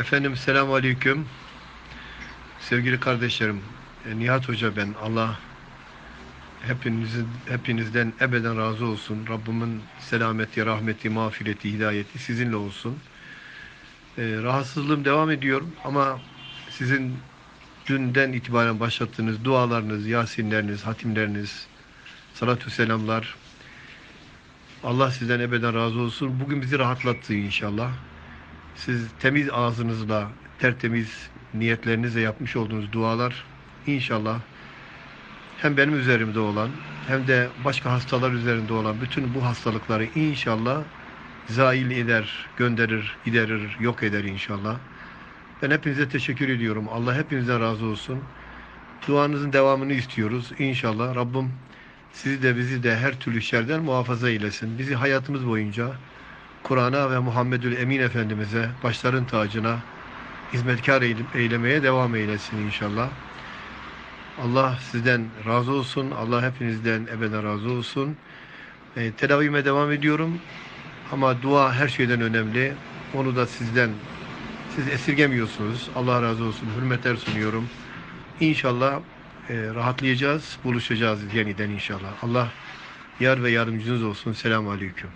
Efendim selamun aleyküm. Sevgili kardeşlerim, e, Nihat Hoca ben. Allah hepinizin hepinizden ebeden razı olsun. Rabbimin selameti, rahmeti, mağfireti, hidayeti sizinle olsun. E, rahatsızlığım devam ediyor ama sizin dünden itibaren başlattığınız dualarınız, yasinleriniz, hatimleriniz, salatü selamlar Allah sizden ebeden razı olsun. Bugün bizi rahatlattı inşallah. Siz temiz ağzınızla, tertemiz niyetlerinizle yapmış olduğunuz dualar inşallah hem benim üzerimde olan hem de başka hastalar üzerinde olan bütün bu hastalıkları inşallah zail eder, gönderir, giderir, yok eder inşallah. Ben hepinize teşekkür ediyorum. Allah hepinizden razı olsun. Duanızın devamını istiyoruz. İnşallah Rabbim sizi de bizi de her türlü şerden muhafaza eylesin. Bizi hayatımız boyunca Kur'an'a ve Muhammedül Emin Efendimiz'e, başların tacına hizmetkar eyle- eylemeye devam eylesin inşallah. Allah sizden razı olsun. Allah hepinizden ebeden razı olsun. E, tedavime devam ediyorum. Ama dua her şeyden önemli. Onu da sizden siz esirgemiyorsunuz. Allah razı olsun. Hürmetler sunuyorum. İnşallah e, rahatlayacağız, buluşacağız yeniden inşallah. Allah yar ve yardımcınız olsun. Selamun Aleyküm.